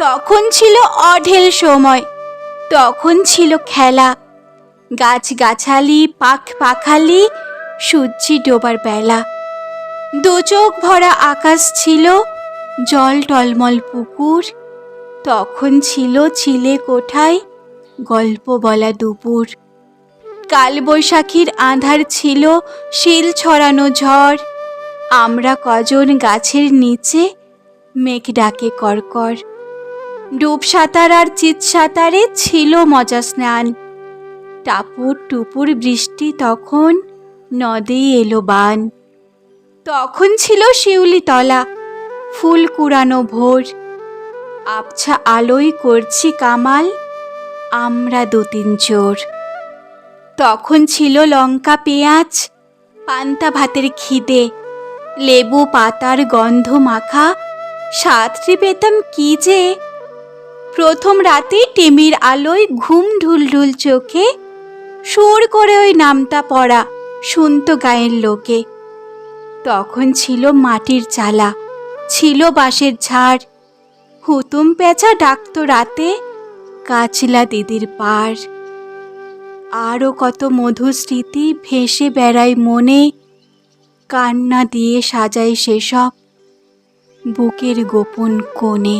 তখন ছিল অঢেল সময়। তখন ছিল খেলা। গাছ গাছালি পাখ পাখালি সূর্যি ডোবার বেলা। দু চোখ ভরা আকাশ ছিল জল টলমল পুকুর। তখন ছিল ছিলে কোঠায় গল্প বলা দুপুর। কালবৈশাখীর আঁধার ছিল শিল ছড়ানো ঝড়। আমরা কজন গাছের নিচে মেঘ ডাকে করকর ডুব সাঁতার আর চিত সাঁতারে ছিল মজা স্নান। টাপুর টুপুর বৃষ্টি তখন নদে এলো বান। তখন ছিল শিউলি তলা ফুল কুড়ানো ভোর। আবছা আলোয় করছি কামাল, আমরা দু তিন চোর। তখন ছিল লঙ্কা পেঁয়াজ, পান্তা ভাতের খিদে, লেবু পাতার গন্ধ মাখা। সাতটি পেতাম কি যে প্রথম রাতে টিমির আলোয় ঘুম ঢুলঢুল চোখে, সুর করে ওই নামটা পড়া শুনতো গায়ের লোকে। তখন ছিল মাটির চালা, ছিল বাঁশের ঝাড়, হুতুম পেঁচা ডাকতো রাতে কাচলা দিদির পার। আরও কত মধুর স্মৃতি ভেসে বেড়ায় মনে, কান্না দিয়ে সাজায় সেসব বুকের গোপন কোণে।